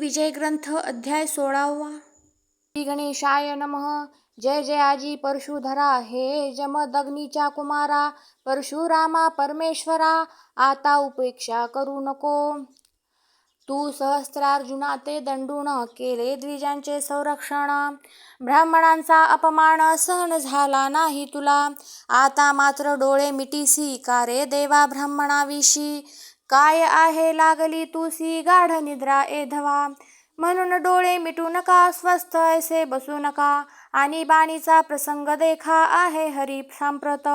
विजय ग्रंथ अध्याय सोळावा. श्री गणेशाय नमः. जय जय आजी परशुधरा. हे जमदग्नीच्या कुमारा परशुरामा परमेश्वरा आता उपेक्षा करू नको. तू सहस्त्रार्जुना ते दंडून केले द्विजांचे संरक्षण. ब्राह्मणांचा अपमान सहन झाला नाही तुला. आता मात्र डोळे मिटीसी का रे देवा ब्राह्मणाविषयी? काय आहे लागली तुसी गाढ निद्रा एधवा म्हणून डोळे मिटू नका स्वस्थ ऐसे बसू नका. आणि बाणीचा प्रसंग देखा आहे हरी सांप्रत.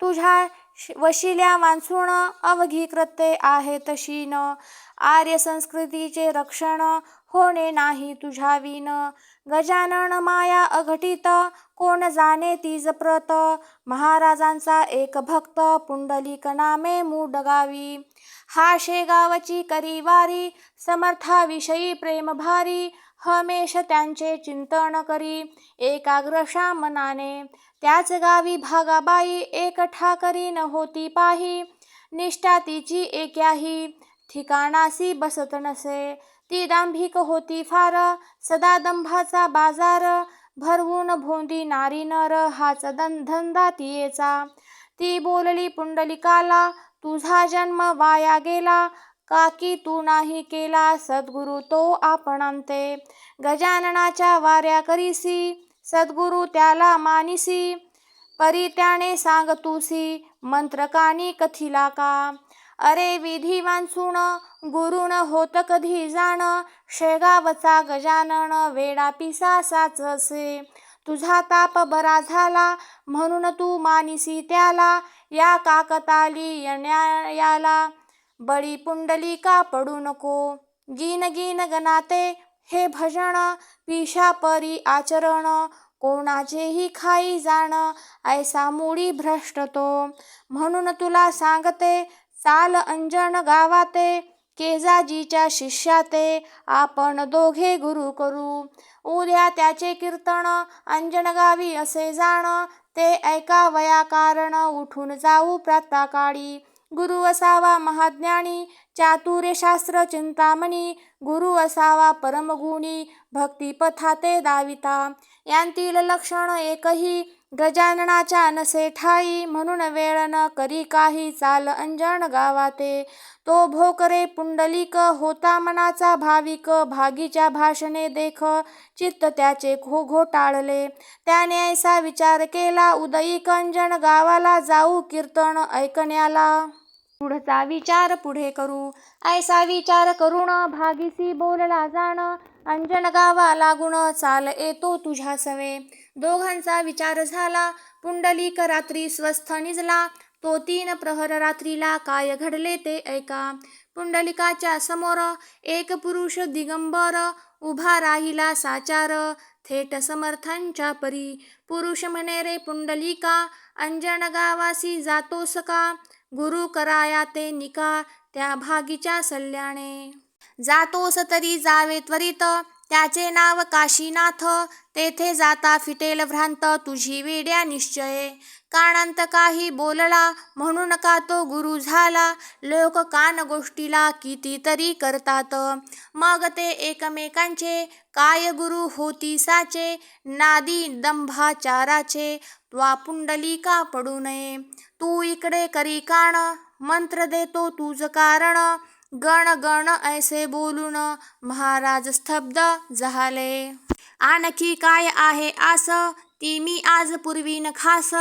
तुझ्या श- वशिल्या मान्सून अवघी कृत्ये आहे तशी न आर्य संस्कृतीचे रक्षण होणे नाही तुझ्या विन. गजानन माया अघटित कोण जाणे तीज प्रत महाराजांचा एक भक्त पुंडलिक नामे मूडगावी हा शेगावची करी वारी समर्थाविषयी प्रेमभारी हमेश त्यांचे चिंतन करी एकाग्रशा मनाने. त्याच गावी भागाबाई एक ठाकरी न होती पाही निष्ठा तिची एक्याही ठिकाणासी बसत नसे. ती दांभिक होती फार सदा दंभाचा बाजार भरवून भोंदी नारी नर हाच धंदा तियेचा. ती बोलली पुंडलिकाला तुझा जन्म वाया गेला काकी तू नाही केला सद्गुरु तो आपणांते गजाननाच्या वाऱ्या करीसी सद्गुरु त्याला मानिसी. परी त्याने सांग तुसी मंत्रकानी कथिला का? अरे विधी वांचून गुरुन होत कधी जाण? शेगावचा गजानन वेडा पिसा साचसे तुझा ताप बरा झाला म्हणून तू मानिसी त्याला. या काकताली येण्यायाला बळी पुंडलिका पडू नको. गिन गिन गणाते हे भजन पिशा परी आचरण. कोणाचेही खाई जाण ऐसा मुळी भ्रष्ट तो. म्हणून तुला सांगते चाल अंजन गावाते. केजाजीच्या शिष्याते आपण दोघे गुरु करू. उद्या त्याचे कीर्तन अंजनगावी असे जाण ते ऐकावया कारण उठून जाऊ प्रातकाळी. गुरु असावा महाज्ञानी चातुर्यशास्त्र चिंतामणी. गुरु असावा परमगुणी भक्तिपथा ते दाविता. यांतील लक्षण एकही गजाननाच्या नसे ठाई म्हणून वेळ न करी काही चाल अंजण गावाते. तो भोकरे पुंडलिक होता मनाचा भाविक भागीच्या भाषणे देख चित्त त्याचे खो घोटाळले त्याने ऐसा विचार केला उदयिक अंजण गावाला जाऊ कीर्तन ऐकण्याला. पुढचा विचार पुढे करू. ऐसा विचार करुण भागीसी बोलला जाण अंजन गावा लागून चाल येतो तुझ्या सवे. दोघांचा विचार झाला. पुंडलिक रात्री स्वस्थ निजला. तो तीन प्रहर रात्रीला काय घडले ते ऐका. पुंडलिकाच्या समोर एक पुरुष दिगंबर उभा राहिला साचार. थेट समर्थांच्या परी. पुरुष म्हणे रे पुंडलिका अंजन गावासी जातोस का? गुरु कराया ते निका. त्या भागीच्या सल्ल्याने जातोस तरी जावे त्वरित. त्याचे नाव काशीनाथ. तेथे जाता फिटेल भ्रांत तुझी वेड्या निश्चये. कानांत काही बोलला म्हणून का तो गुरु झाला? लोक कान गोष्टीला कितीतरी करतात. मग ते एकमेकांचे काय गुरु होती साचे नादी दंभाचाराचे त्वा पुंडलिका पडू नये? तू इकडे करी कान मंत्र देतो तुझ कारण. गण गण ऐसे बोलून महाराज स्तब्ध झाले. आणखी काय आहे आस? ती मी आज पूर्वीन खास.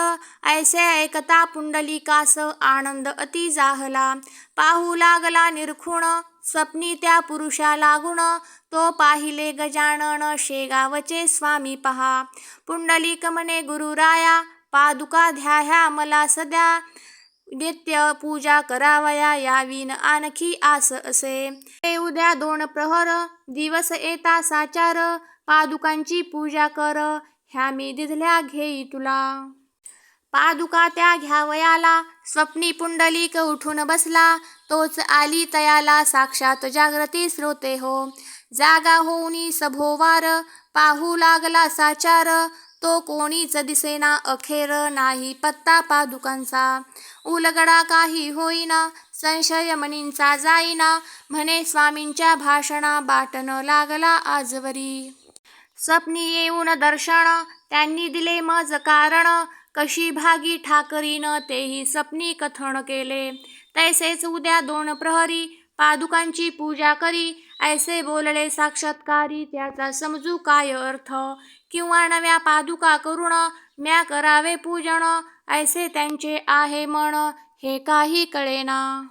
ऐसे ऐकता पुंडलिकास आनंद अति जाहला. पाहू लागला निरखुण स्वप्नी त्या पुरुषा लागून. तो पाहिले गजानन शेगावचे स्वामी पहा. पुंडलिक म्हणे गुरुराया पादुका ध्याह्या मला सध्या नित्य पूजा करावया यावीन आणखी आस असे. ते उद्या दोन प्रहर दिवस येता साचार पादुकांची पूजा कर ह्या मी दिधल्या घेई तुला. पादुका त्या घ्यावयाला स्वप्नी पुंडलिक उठून बसला तोच आली तयाला साक्षात जागृती स्रोते हो. जागा होऊनी सभोवार पाहू लागला साचार तो कोणीच दिसेना अखेर नाही पत्ता पादुकांचा. उलगडा काही होईना संशय मनींचा जाईना म्हणे स्वामींच्या भाषणा बाटन लागला आजवरी. स्वप्नी येऊन दर्शन त्यांनी दिले मज कारण कशी भागी ठाकरीनं तेही स्वप्नी कथन केले. तैसेच उद्या दोन प्रहरी पादुकांची पूजा करी ऐसे बोलले साक्षात्कारी त्याचा समजू काय अर्थ? किंवा नव्या पादुका करुण म्या करावे पूजन ऐसे त्यांचे आहे म्हण हे काही कळेना.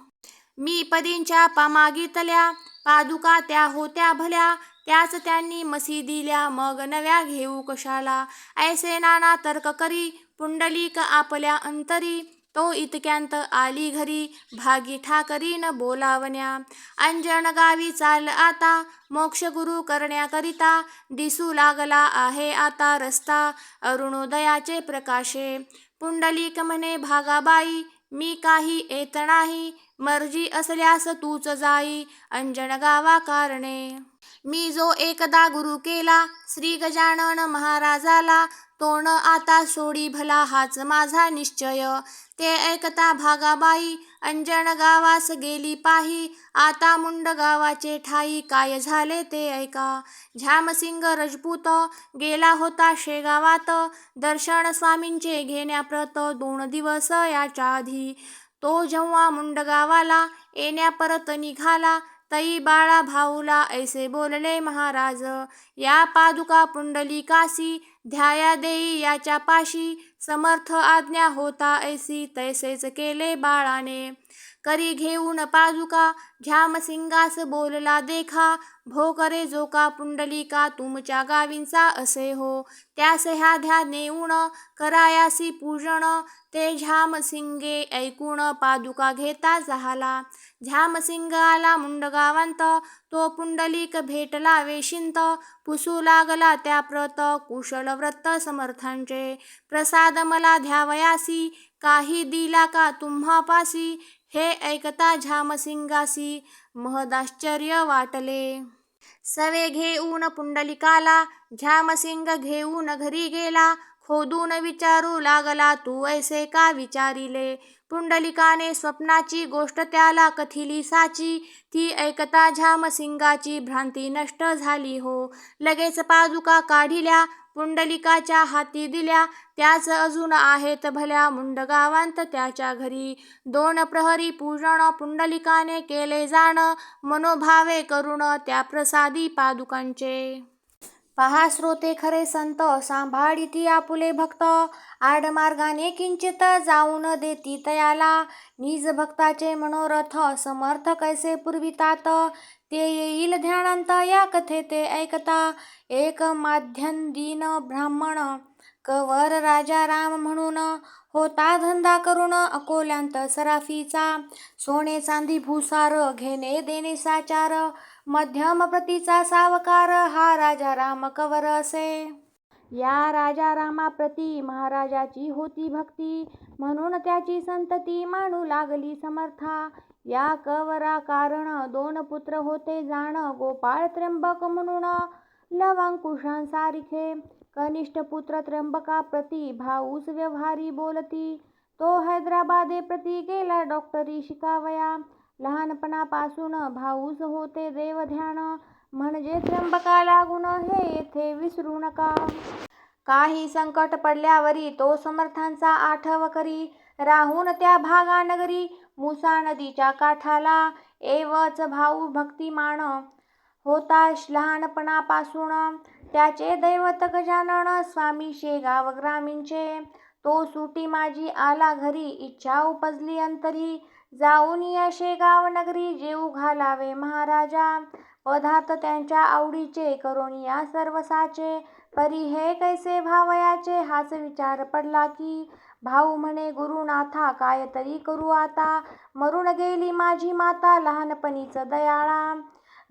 मी पदींच्या पा मागितल्या पादुका त्या होत्या भल्या त्याच त्यांनी मसी दिल्या मग नव्या घेऊ कशाला? ऐसे नाना तर्क करी पुंडलिक आपल्या अंतरी तो इतक्यांत आली घरी भागी ठाकरीन बोलावण्या. अंजन गावी चाल आता मोक्ष गुरु करण्याकरिता दिसू लागला आहे आता रस्ता अरुणोदयाचे प्रकाशे. पुंडलिक म्हणे भागाबाई मी काही येत नाही मर्जी असल्यास तूच जाई अंजन गावा कारणे. मी जो एकदा गुरु केला श्री गजानन महाराजाला तोण आता सोडी भला हाच माझा निश्चय. ते ऐकता भागाबाई अंजन गावास गेली पाही. आता मुंड गावाचे ठाई काय झाले ते ऐका. झ्यामसिंग रजपूत गेला होता शेगावात. दर्शन स्वामींचे घेण्याप्रत दोन दिवस याच्या आधी. तो जेव्हा मुंडगावाला येण्या परत निघाला तई बाळा भाऊला ऐसे बोलले महाराज या पादुका पुंडलिकासी ध्याया देई याच्या पाशी समर्थ आज्ञा होता ऐसी तैसेच केले बाळाने. करी घेऊन पादुका झ्यामसिंगास बोलला देखा भो करे जो का पुंडलिका तुमच्या गावींचा असे हो. त्यास ह्या ध्या नेऊन करायासी पूजन ते झ्यामसिंगे ऐकून पादुका घेता झाला. झ्यामसिंग आला मुंडगावांत तो पुंडलिक भेटला वेशिंत. पुसू लागला त्या प्रत कुशल व्रत समर्थांचे. प्रसाद मला ध्यावयासी काही दिला का तुम्हापासी? हे ऐकता झ्यामसिंगासी महदाश्चर्य वाटले. सवे घेऊन पुंडलिकाला झ्यामसिंग घेऊन घरी गेला. खोदून विचारू लागला तू ऐसे का विचारिले? पुंडलिकाने स्वप्नाची गोष्ट त्याला कथिली साची ती ऐकता झामसिंगाची भ्रांती नष्ट झाली हो. लगेच पादुका काढिल्या पुंडलिकाच्या हाती दिल्या त्याच अजून आहेत भल्या मुंडगावांत त्याच्या घरी. दोन प्रहरी पूजन पुंडलिकाने केले जाण मनोभावे करुण त्या प्रसादी पादुकांचे. पहा श्रोते खरे संत सांभाळीती आपुले भक्त. आडमार्गाने किंचित जाऊन देती तयाला. निज भक्ताचे मनोरथ समर्थ कैसे पुरवितात? ते येईल ध्यानांत या कथे ते ऐकता. एक माध्यम दीन ब्राह्मण कवर राजा राम म्हणून. होता धंदा करून अकोल्यांत सराफीचा. सोने चांदी भुसार घेणे देणे साचार. मध्यम प्रतीचा सावकार हा राजा राम कवर असे. या राजा रामाप्रती महाराजाची होती भक्ती म्हणून त्याची संतती मानू लागली समर्था. या कवरा कारण दोन पुत्र होते जाण गोपाळ त्र्यंबक म्हणून लवांकुशांसारिखे कनिष्ठ पुत्र त्र्यंबकाप्रती भाऊस व्यवहारी बोलती. तो हैदराबादे प्रती गेला डॉक्टरी शिकावया. लहानपणापासून भाऊस होते देवध्यान. म्हणजे त्र्यंबका लागून हे येथे विसरू नका. काही संकट पडल्यावरी तो समर्थांचा आठव करी. राहून त्या भागानगरी मुसा नदीच्या काठाला. एवच भाऊ भक्तिमान होता लहानपणापासून. त्याचे दैवत गजानन स्वामी शेगाव ग्रामीणचे. तो सुटी माझी आला घरी इच्छा उपजली अंतरी. जाऊन या शेगाव नगरी जेऊ घालावे महाराजा. पदार्थ त्यांच्या आवडीचे करून या सर्वसाचे. परी हे कैसे भावयाचे हाच विचार पडला की भाऊ म्हणे गुरुनाथा काय तरी करू आता? मरून गेली माझी माता लहानपणीच दयाळा.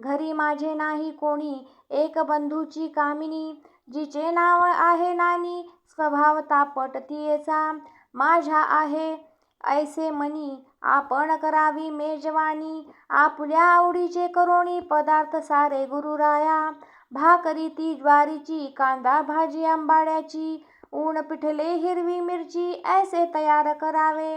घरी माझे नाही कोणी एक बंधूची कामिनी. जिचे नाव आहे नानी स्वभाव तापट तियेचा. माझ्या आहे ऐसे मनी आपण करावी मेजवानी. आपल्या आवडीचे करोणी पदार्थ सारे गुरुराया. भाकरी ती ज्वारीची कांदा भाजी आंबाड्याची. ऊन पिठले हिरवी मिरची ऐसे तयार करावे.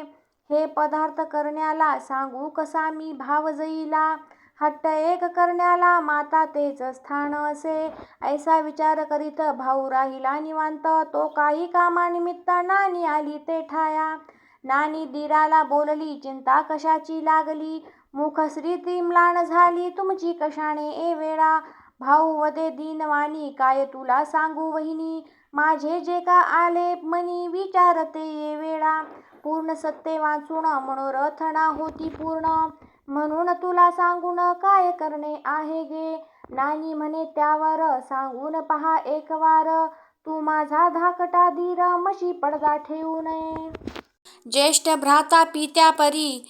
हे पदार्थ करण्याला सांगू कसा मी भावजईला हट्ट एक करण्याला माता तेच स्थान असे. ऐसा विचार करीत भाऊ राहिला निवांत. तो काही कामानिमित्त नानी आली ते ठाया. नानी दीराला बोलली चिंता कशाची लागली? मुखश्री ती झाली तुमची कशाने ए वेळा? भाऊ वदे दीनवाणी काय तुला सांगू वहिनी? माझे जे का आले मनी विचारते ये वेळा. पूर्ण सत्य वाचून मनोरथना होती पूर्ण. म्हणून तुला सांगून काय करणे आहे गे? नानी म्हणे त्यावर सांगून पहा एक वार. तू माझा धाकटा धीर मशी पडदा ठेवू नये. ज्येष्ठ भ्राता पित्या परी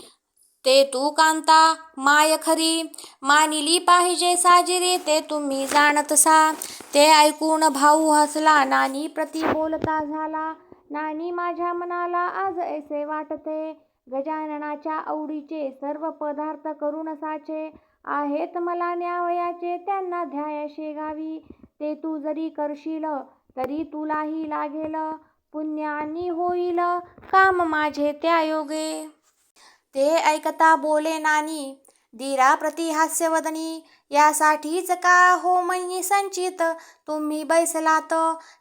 ते तू कांता माय खरी. मानिली पाहिजे साजिरी ते तुम्ही जाणत सा. ते ऐकून भाऊ हसला नानी प्रति बोलता झाला. नानी माझ्या मनाला आज ऐसे वाटते. गजाननाच्या आवडीचे सर्व पदार्थ करून साचे. आहेत मला न्यावयाचे त्यांना ध्यायाशे गावी. ते तू जरी करशील तरी तुलाही लागेल. पुण्यानी होईल काम माझे त्या योगे. ते ऐकता बोले नानी धीराप्रती हास्यवदनी यासाठीच का हो मयी संचित? तुम्ही बैसलात.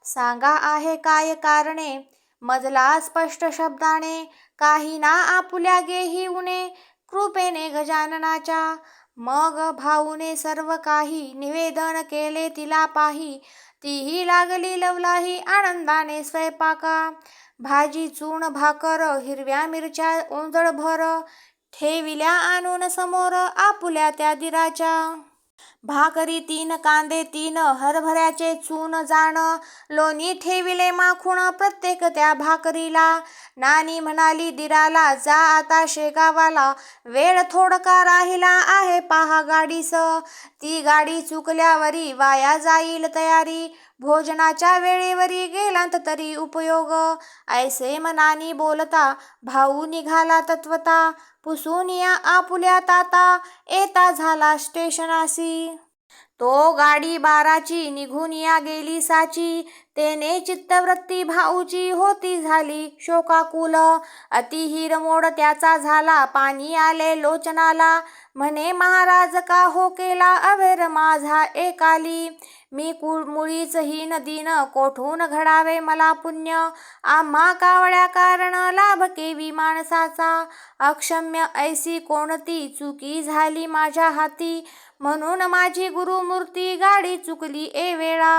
सांगा आहे काय कारणे? मजला स्पष्ट शब्दाने काही ना आपुल्या गेही उणे कृपेने गजाननाच्या मग भाऊने सर्व काही निवेदन केले तिला पाही. तीही लागली लवलाही आनंदाने स्वयंपाका. भाजी चूण भाकर हिरव्या मिरच्या ओंजळभर ठेविल्या आणून समोर आपुल्या त्या दिराच्या. भाकरी तीन कांदे तीन हरभऱ्याचे चून जाण. लोणी ठेविले माखून प्रत्येक त्या भाकरीला. नानी म्हणाली दिराला जा आता शेगावाला. वेळ थोडका राहिला आहे पहा गाडीस. ती गाडी चुकल्यावरी वाया जाईल तयारी. भोजनाच्या वेळेवरी गेलांत तरी उपयोग. ऐसे मनानी बोलता भाऊ निघाला तत्वता. पुसून या आपुल्या ताता येता झाला स्टेशनासी. तो गाडी बाराची निघून या गेली साची. तेने चित्तवृत्ती भाऊची होती झाली शोकाकुल. अति हिरमोड त्याचा झाला पाणी आले लोचनाला. म्हणे महाराज का हो केला अवेर माझा एकाली? मी कुळ मुळीच हीन दिन कोठून घडावे मला पुण्य? आम्हा कावळ्या कारण लाभ केवी माणसाचा? अक्षम्य ऐसी कोणती चुकी झाली माझ्या हाती? म्हणून माझी गुरुमूर्ती गाडी चुकली ए वेळा.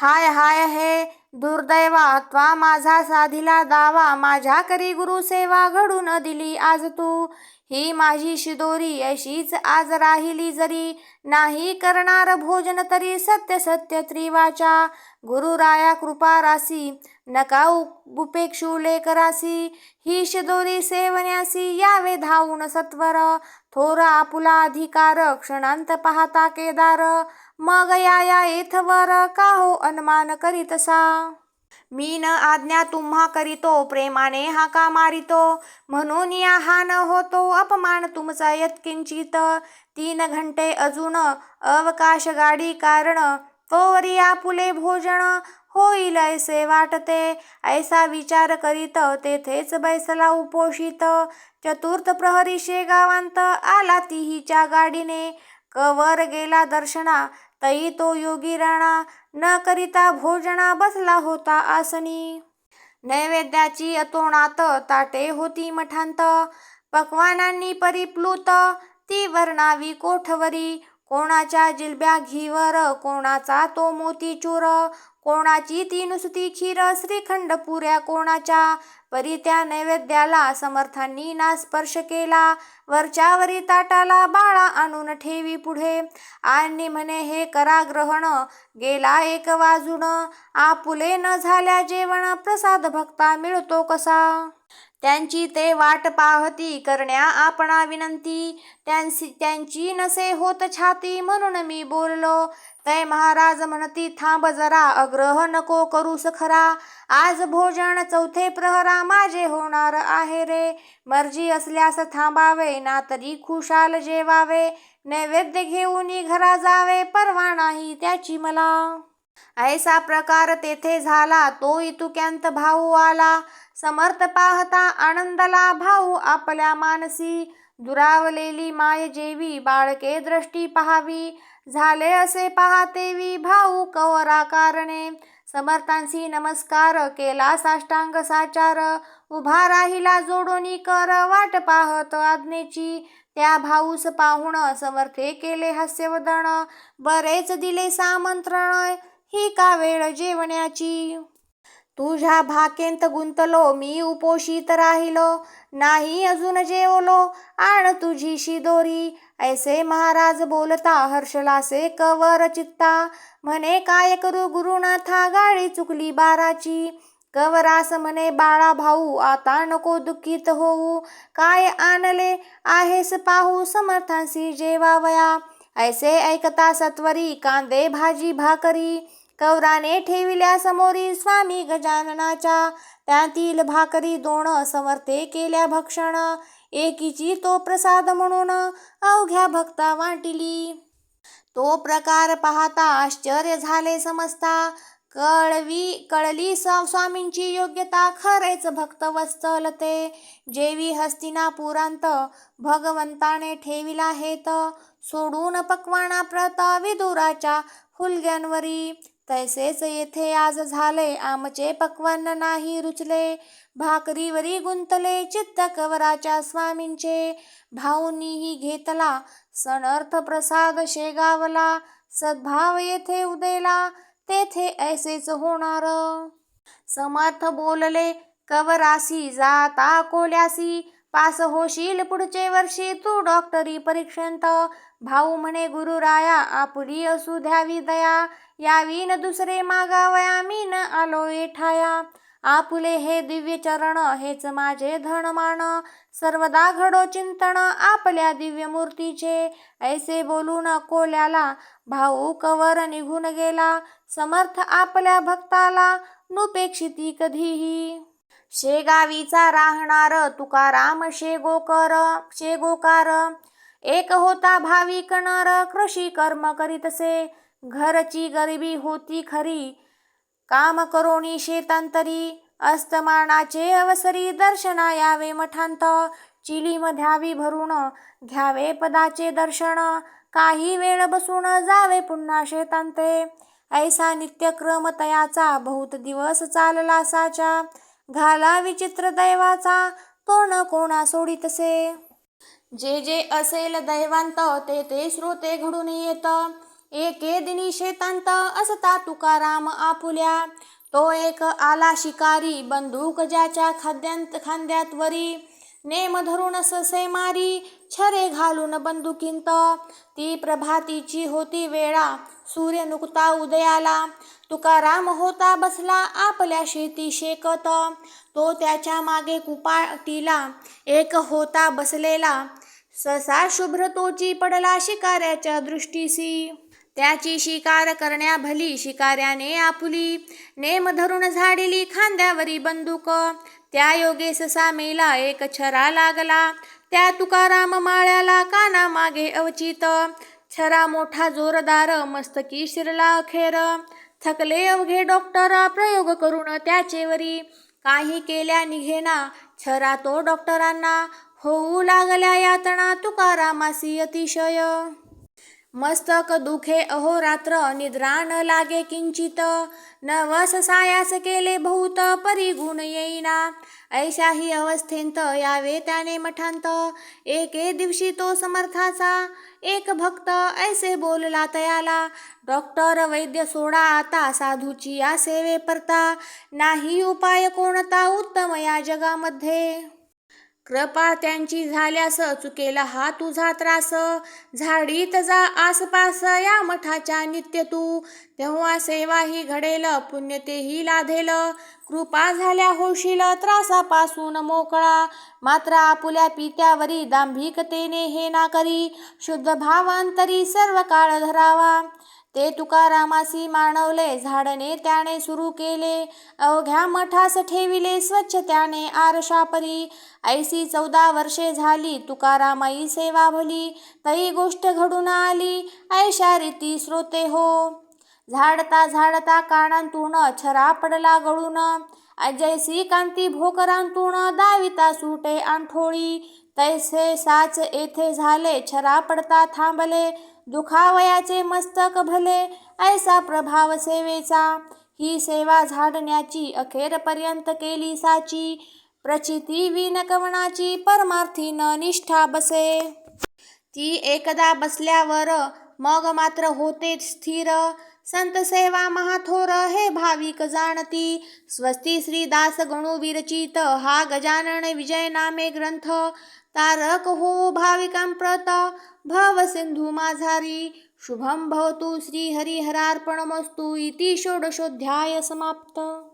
हाय हाय हे दुर्दैवा त्वा माझा साधिला दावा माझ्या करी गुरुसेवा घडून दिली आज तू. ही माझी शिदोरी अशीच आज राहिली जरी नाही करणार भोजन तरी सत्य सत्य त्रिवाचा. गुरुराया कृपा रासी नका उपेक्षू लेकरासी ही शिदोरी सेवन्यासी यावे धावून सत्वर. थोर आपुला अधिकार क्षणांत पाहता केदार. मग या या येथवर का हो अनुमान करीतसा मी न आज्ञा तुम्हा करीतो प्रेमाने हाका मारितो. म्हणून या हा न होतो अपमान तुमचा यत्किंचित. तीन घंटे अजून अवकाश गाडी कारण तोवरी आपुले भोजन. होईल असे वाटते. ऐसा विचार करीत तेथेच बैसला उपोषित. चतुर्थ प्रहरी शेगावांत आला तिहीच्या गाडीने. कवर गेला दर्शना तई तो योगी राणा. न करिता भोजना बसला होता आसनी. नैवेद्याची अतोणात ताटे होती मठांत. पक्वानांनी परिप्लुत ती वर्णावी कोठवरी. कोणाच्या जिलब्या घीवर कोणाचा तो मोतीचूर कोणाची ती नुसती खीर श्रीखंड पुऱ्या कोणाच्या? परी त्या नैवेद्याला समर्थांनी ना स्पर्श केला. वरच्यावरी ताटाला बाळा आणून ठेवी पुढे. आणि म्हणे हे करा ग्रहण गेला एक वाजून. आपुले न झाल्या जेवण प्रसाद भक्ता मिळतो कसा? त्यांची ते वाट पाहती करण्या आपणा विनंती. त्यांची त्यांची नसे होत छाती म्हणून मी बोललो. तय महाराज म्हणती थांब जरा अग्रह नको करूस खरा आज भोजन चौथे प्रहरा माझे होणार आहे रे. मर्जी असल्यास थांबावे ना तरी खुशाल जेवावे. नैवेद्य घेऊन घरा जावे परवा नाही त्याची मला. ऐसा प्रकार तेथे झाला तो इतुक्यांत भाऊ आला. समर्थ पाहता आनंदला भाऊ आपल्या मानसी दुरावलेली माय जेवी बाळके दृष्टी पहावी. झाले असे पाहतेवी भाऊ कवरा कारणे. समर्थांशी नमस्कार केला साष्टांग साचार. उभा राहिला जोडोनी कर वाट पाहत आज्ञेची. त्या भाऊस पाहुण समर्थे केले हास्यवदन. बरेच दिले सामंत्रण. ही का वेळ जेवण्याची? तुझ्या भाकेंत गुंतलो मी उपोषित राहिलो नाही अजून जेवलो आण तुझी शिदोरी ऐसे महाराज बोलता हर्षलासे कवर चित्ता. म्हणे काय करू गुरुनाथा गाडी चुकली बाराची. कवरास म्हणे बाळा भाऊ आता नको दुःखित होऊ. काय आणले आहेस पाहू समर्थांशी जेवावया. ऐसे ऐकता सत्वरी कांदे भाजी भाकरी. कौराने ठेविल्या समोरी स्वामी गजाननाच्या. त्यातील भाकरी दोन समर्थे केल्या भक्षण. एकीची तो प्रसाद म्हणून अवघ्या भक्ता वाटिली. तो प्रकार पाहता आश्चर्य झाले समजता कळवी कळली स्वामींची योग्यता खरेच भक्त वत्सल ते. जेवी हस्तिनापुरांत भगवंताने ठेविला हेत. सोडून पक्वाना प्रत विदुराच्या हुलग्यांवरी तैसेच येथे आज झाले आमचे पक्वान नाही रुचले. भाकरीवरी गुंतले चित्त कवराच्या स्वामींचे. भाऊनीही घेतला सणर्थ प्रसाद शेगावला. सद्भाव येथे उदेला तेथे ऐसेच होणार. समर्थ बोलले कवरासी जाता कोल्यासी. पास होशील पुढचे वर्षी तू डॉक्टरी परीक्षेंत. भाऊ म्हणे गुरुराया आपुली असू द्यावी दया. यावी न दुसरे मागावया मी न आलो येठाया आपुले हे दिव्य चरण हेच माझे धनमान सर्वदा घडो चिंतन आपल्या दिव्य मूर्तीचे. ऐसे बोलून कोल्याला भाऊ कवर निघून गेला. समर्थ आपल्या भक्ताला नुपेक्षिती कधीही. शेगावीचा राहणार तुकाराम शेगोकर शेगोकार. एक होता भाविक नर कृषी कर्म करीतसे. घरची गरिबी होती खरी. काम करोणी शेतांतरी. अस्तमानाचे अवसरी दर्शना यावे मठांत. चिलीमध्यावी भरून. घ्यावे पदाचे दर्शन. काही वेळ बसून जावे पुन्हा शेतांते. ऐसा नित्यक्रम तयाचा. बहुत दिवस चालला साचा. घाला विचित्र दैवाचा. तो न कोणा सोडितसे. जे जे असेल दैवांत ते ते श्रोते घडून येत. एके दिनी शेतांत असता तुकाराम आपुल्या. तो एक आला शिकारी बंदूक ज्याच्या खाद्यांत खांद्यात वरी. नेम धरून ससे मारी छरे घालून बंदुकींत. ती प्रभातीची होती वेळा सूर्य नुकता उदयाला. तुकाराम होता बसला आपल्या शेती शेकत. तो त्याच्यामागे कुपाटीला एक होता बसलेला. ससा शुभ्र तोची पडला शिकाऱ्याच्या दृष्टीसी. त्याची शिकार करण्या भली शिकाऱ्याने आपुली. नेम धरून झाडिली खांद्यावरी बंदूक. त्या योगे ससा मेला एक छरा लागला. त्या तुकाराम माळ्याला काना मागे अवचित. छरा मोठा जोरदार मस्तकी शिरला अखेर. थकले अवघे डॉक्टर प्रयोग करून त्याचेवरी. काही केल्या निघेना. छरा तो डॉक्टरांना. होऊ लागल्या यातना तुकारामासी अतिशय. मस्तक दुखे अहोरात्र निद्रा न लागे किंचित. नवस सायास केले बहुत परी गुण येईना. ऐशाही अवस्थेंत यावे त्याने मठांत. एके दिवशी तो समर्थाचा. एक भक्त ऐसे बोलला तयाला डॉक्टर वैद्य सोडा आता साधूची या सेवे परता. नाही उपाय कोणता उत्तम या जगामध्ये? कृपा त्यांची झाल्यास चुकेला हा तुझा त्रास. झाडीत जा आसपास या मठाच्या नित्य तू. तेव्हा सेवाही घडेल पुण्य तेही लाधेल कृपा झाल्या होशील त्रासापासून मोकळा. मात्र आपुल्या पित्यावरी दांभिकतेने हे ना करी शुद्ध भावांतरी सर्व काळ धरावा. ते तुकारामासी मानवले झाडणे त्याने सुरू केले. अवघ्या मठास ठेविले स्वच्छ त्याने आरशापरी. ऐसी चौदा वर्षे झाली तुकारामाई सेवा भली. तई गोष्ट घडून आली ऐशा रीती श्रोते हो. झाडता झाडता कानांतून छरा पडला गळून. अजयसी कांती भोकरांतून दाविता सुटे आंठोळी. तैसे साच येथे झाले छरा पडता थांबले दुखावयाचे मस्तक भले ऐसा प्रभाव सेवेचा. ही सेवा झाडण्याची अखेरपर्यंत केली साची प्रचिती विनकवणाची परमार्थी न निष्ठा बसे. ती एकदा बसल्यावर मग मात्र होते स्थिर संत सेवा महाथोर हे भाविक जाणती. स्वस्ती श्री दास गणू विरचित हा गजानन विजय नामे ग्रंथ तारक हो भाविकांप्रत भव सिंधू माझारी। शुभम भवतु श्री हरिहरार्पणमस्तु इति षोडशोऽध्याय समाप्त।